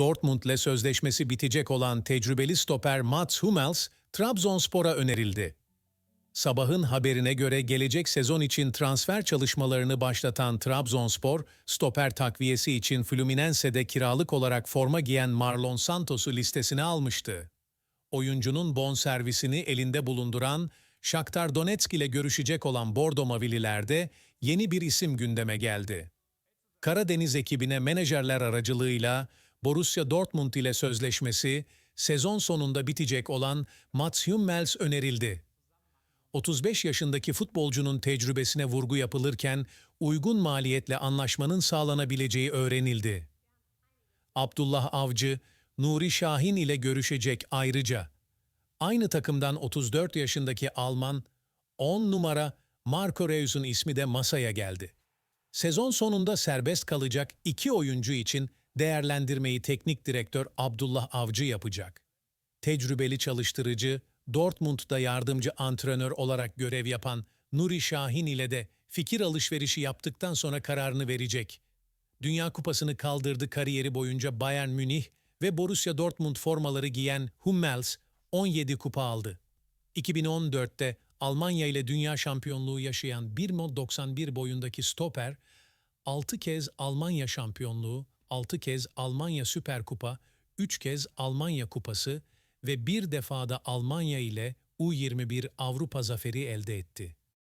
Dortmund'le sözleşmesi bitecek olan tecrübeli stoper Mats Hummels, Trabzonspor'a önerildi. Sabahın haberine göre gelecek sezon için transfer çalışmalarını başlatan Trabzonspor, stoper takviyesi için Fluminense'de kiralık olarak forma giyen Marlon Santos'u listesine almıştı. Oyuncunun bonservisini elinde bulunduran Shakhtar Donetsk ile görüşecek olan Bordo Mavililerde yeni bir isim gündeme geldi. Karadeniz ekibine menajerler aracılığıyla Borussia Dortmund ile sözleşmesi sezon sonunda bitecek olan Mats Hummels önerildi. 35 yaşındaki futbolcunun tecrübesine vurgu yapılırken uygun maliyetle anlaşmanın sağlanabileceği öğrenildi. Abdullah Avcı, Nuri Şahin ile görüşecek ayrıca. Aynı takımdan 34 yaşındaki Alman, 10 numara Marco Reus'un ismi de masaya geldi. Sezon sonunda serbest kalacak iki oyuncu için değerlendirmeyi teknik direktör Abdullah Avcı yapacak. Tecrübeli çalıştırıcı, Dortmund'da yardımcı antrenör olarak görev yapan Nuri Şahin ile de fikir alışverişi yaptıktan sonra kararını verecek. Dünya Kupası'nı kaldırdı kariyeri boyunca Bayern Münih ve Borussia Dortmund formaları giyen Hummels 17 kupa aldı. 2014'te Almanya ile dünya şampiyonluğu yaşayan 1.91 boyundaki stoper, 6 kez Almanya şampiyonluğu, 6 kez Almanya Süper Kupa, 3 kez Almanya Kupası ve bir defada Almanya ile U21 Avrupa zaferi elde etti.